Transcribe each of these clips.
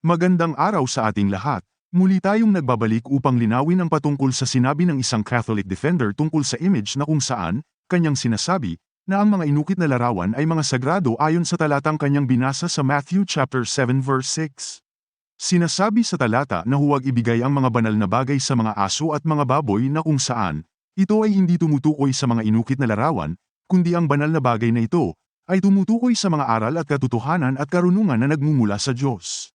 Magandang araw sa ating lahat. Muli tayong nagbabalik upang linawin ang patungkol sa sinabi ng isang Catholic defender tungkol sa image na kung saan, kanyang sinasabi, na ang mga inukit na larawan ay mga sagrado ayon sa talatang kanyang binasa sa Matthew chapter 7 verse 6. Sinasabi sa talata na huwag ibigay ang mga banal na bagay sa mga aso at mga baboy na kung saan, ito ay hindi tumutukoy sa mga inukit na larawan, kundi ang banal na bagay na ito, ay tumutukoy sa mga aral at katotohanan at karunungan na nagmumula sa Diyos.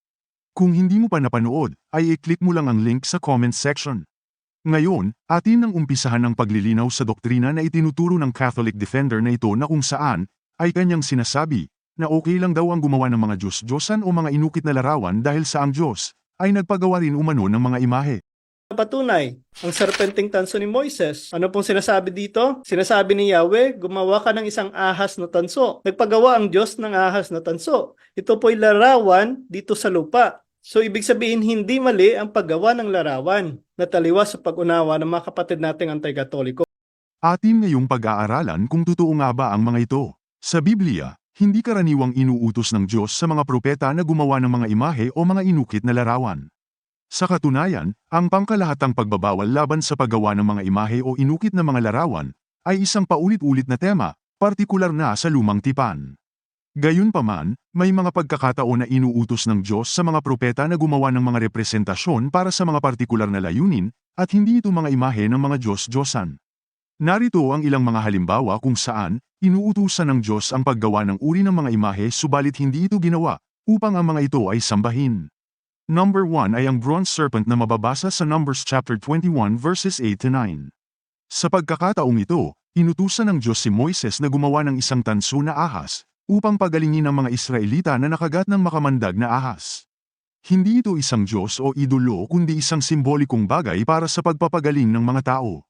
Kung hindi mo pa napanood, ay i-click mo lang ang link sa comment section. Ngayon, atin nang umpisahan ang paglilinaw sa doktrina na itinuturo ng Catholic defender na ito na kung saan, ay kanyang sinasabi, na okay lang daw ang gumawa ng mga Diyos-Diyosan o mga inukit na larawan dahil sa ang Diyos, ay nagpagawa rin umano ng mga imahe. Patunay, ang serpenting tanso ni Moises. Ano pong sinasabi dito? Sinasabi ni Yahweh, gumawa ka ng isang ahas na tanso. Nagpagawa ang Diyos ng ahas na tanso. Ito po'y larawan dito sa lupa. So ibig sabihin hindi mali ang paggawa ng larawan na taliwas sa pag-unawa ng mga kapatid nating anti-katoliko. Atin ngayong pag-aaralan kung totoo nga ba ang mga ito. Sa Biblia, hindi karaniwang inuutos ng Diyos sa mga propeta na gumawa ng mga imahe o mga inukit na larawan. Sa katunayan, ang pangkalahatang pagbabawal laban sa paggawa ng mga imahe o inukit na mga larawan ay isang paulit-ulit na tema, partikular na sa lumang tipan. Gayunpaman, may mga pagkakataon na inuutos ng Diyos sa mga propeta na gumawa ng mga representasyon para sa mga partikular na layunin, at hindi ito mga imahe ng mga Diyos-Diyosan. Narito ang ilang mga halimbawa kung saan, inuutusan ng Diyos ang paggawa ng uri ng mga imahe subalit hindi ito ginawa, upang ang mga ito ay sambahin. Number 1 ay ang bronze serpent na mababasa sa Numbers chapter 21 verses 8 to 9. Sa pagkakataong ito, inutusan ng Diyos si Moises na gumawa ng isang tanso na ahas, upang pagalingin ang mga Israelita na nakagat ng makamandag na ahas. Hindi ito isang Diyos o idolo kundi isang simbolikong bagay para sa pagpapagaling ng mga tao.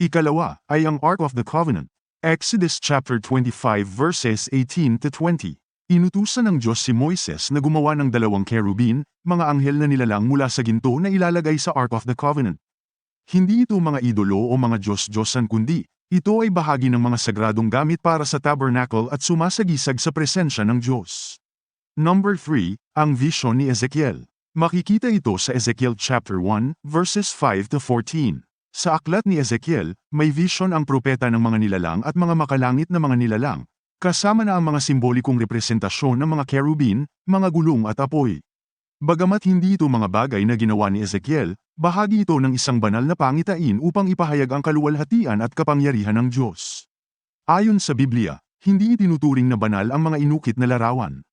Ikalawa ay ang Ark of the Covenant. Exodus chapter 25 verses 18 to 20. Inutusan ng Diyos si Moises na gumawa ng dalawang kerubin, mga anghel na nilalang mula sa ginto na ilalagay sa Ark of the Covenant. Hindi ito mga idolo o mga Diyos-Diyosan kundi, ito ay bahagi ng mga sagradong gamit para sa tabernacle at sumasagisag sa presensya ng Diyos. Number 3, ang vision ni Ezekiel. Makikita ito sa Ezekiel chapter 1, verses 5 to 14. Sa aklat ni Ezekiel, may vision ang propeta ng mga nilalang at mga makalangit na mga nilalang, kasama na ang mga simbolikong representasyon ng mga kerubin, mga gulong at apoy. Bagamat hindi ito mga bagay na ginawa ni Ezekiel, bahagi ito ng isang banal na pangitain upang ipahayag ang kaluwalhatian at kapangyarihan ng Diyos. Ayon sa Biblia, hindi itinuturing na banal ang mga inukit na larawan.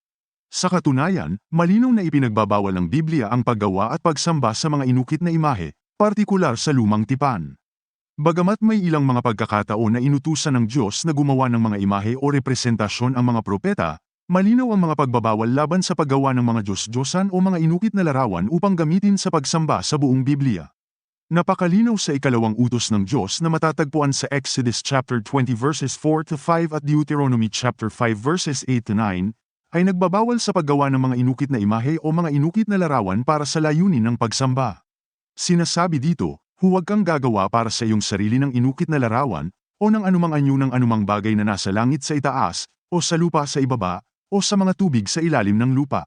Sa katunayan, malinaw na ipinagbabawal ng Biblia ang paggawa at pagsamba sa mga inukit na imahe, partikular sa lumang tipan. Bagamat may ilang mga pagkakataon na inutusan ng Diyos na gumawa ng mga imahe o representasyon ang mga propeta, malinaw ang mga pagbabawal laban sa paggawa ng mga Diyos-Diyosan o mga inukit na larawan upang gamitin sa pagsamba sa buong Biblia. Napakalinaw sa ikalawang utos ng Diyos na matatagpuan sa Exodus chapter 20 verses 4 to 5 at Deuteronomy chapter 5 verses 8 to 9, ay nagbabawal sa paggawa ng mga inukit na imahe o mga inukit na larawan para sa layunin ng pagsamba. Sinasabi dito, huwag kang gagawa para sa iyong sarili ng inukit na larawan, o ng anumang anyo ng anumang bagay na nasa langit sa itaas, o sa lupa sa ibaba, o sa mga tubig sa ilalim ng lupa.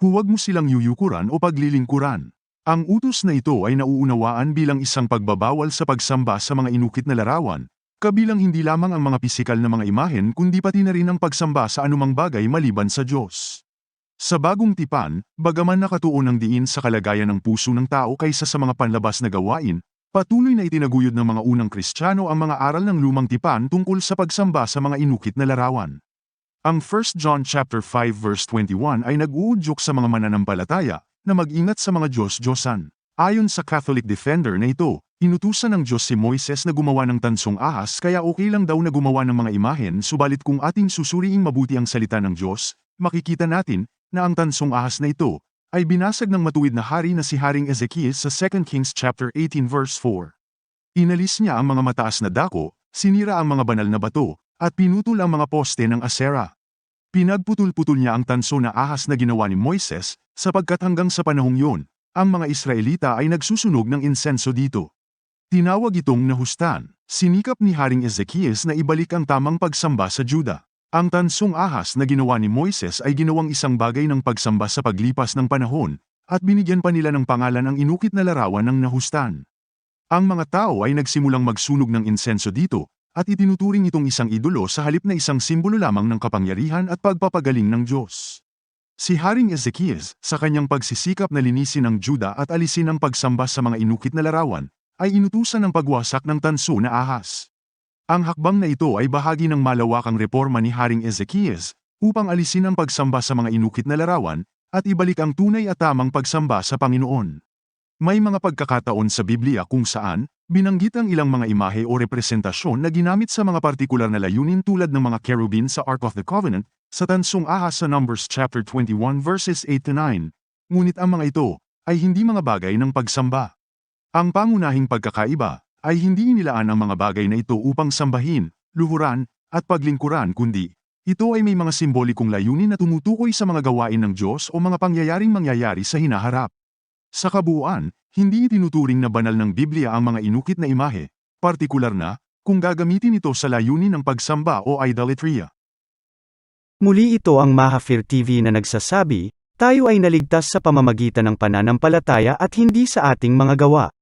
Huwag mo silang yuyukuran o paglilingkuran. Ang utos na ito ay nauunawaan bilang isang pagbabawal sa pagsamba sa mga inukit na larawan, kabilang hindi lamang ang mga pisikal na mga imahen kundi pati na rin ang pagsamba sa anumang bagay maliban sa Diyos. Sa bagong tipan, bagaman nakatuon ang diin sa kalagayan ng puso ng tao kaysa sa mga panlabas na gawain, patuloy na itinaguyod ng mga unang Kristiyano ang mga aral ng lumang tipan tungkol sa pagsamba sa mga inukit na larawan. Ang 1 John chapter 5 verse 21 ay nag-uudyok sa mga mananampalataya na mag-ingat sa mga Diyos-Diyosan. Ayon sa Catholic Defender na ito, inutusan ng Diyos si Moises na gumawa ng tansong ahas kaya okay lang daw na gumawa ng mga imahen subalit kung ating susuriing mabuti ang salita ng Diyos, makikita natin na ang tansong ahas na ito ay binasag ng matuwid na hari na si Haring Ezekias sa 2 Kings chapter 18 verse 4. Inalis niya ang mga mataas na dako, sinira ang mga banal na bato, at pinutol ang mga poste ng Asera. Pinagputol-putol niya ang tanso na ahas na ginawa ni Moises, sapagkat hanggang sa panahong yun, ang mga Israelita ay nagsusunog ng insenso dito. Tinawag itong nahustan. Sinikap ni Haring Ezekias na ibalik ang tamang pagsamba sa Juda. Ang tansong ahas na ginawa ni Moises ay ginawang isang bagay ng pagsamba sa paglipas ng panahon, at binigyan pa nila ng pangalan ang inukit na larawan ng nahustan. Ang mga tao ay nagsimulang magsunog ng insenso dito, at itinuturing itong isang idolo sa halip na isang simbolo lamang ng kapangyarihan at pagpapagaling ng Diyos. Si Haring Ezekias, sa kanyang pagsisikap na linisin ang Juda at alisin ang pagsamba sa mga inukit na larawan, ay inutusan ng pagwasak ng tanso na ahas. Ang hakbang na ito ay bahagi ng malawakang reforma ni Haring Ezekias upang alisin ang pagsamba sa mga inukit na larawan at ibalik ang tunay at tamang pagsamba sa Panginoon. May mga pagkakataon sa Biblia kung saan, binanggit ang ilang mga imahe o representasyon na ginamit sa mga partikular na layunin tulad ng mga cherubim sa Ark of the Covenant, sa tansong ahas sa Numbers chapter 21 verses 8 to 9. Ngunit ang mga ito ay hindi mga bagay ng pagsamba. Ang pangunahing pagkakaiba ay hindi inilaan ang mga bagay na ito upang sambahin, luhuran, at paglingkuran kundi ito ay may mga simbolikong layunin na tumutukoy sa mga gawain ng Diyos o mga pangyayaring mangyayari sa hinaharap. Sa kabuuan, hindi itinuturing na banal ng Biblia ang mga inukit na imahe, partikular na, kung gagamitin ito sa layunin ng pagsamba o idolatria. Muli ito ang Mahafir TV na nagsasabi, tayo ay naligtas sa pamamagitan ng pananampalataya at hindi sa ating mga gawa.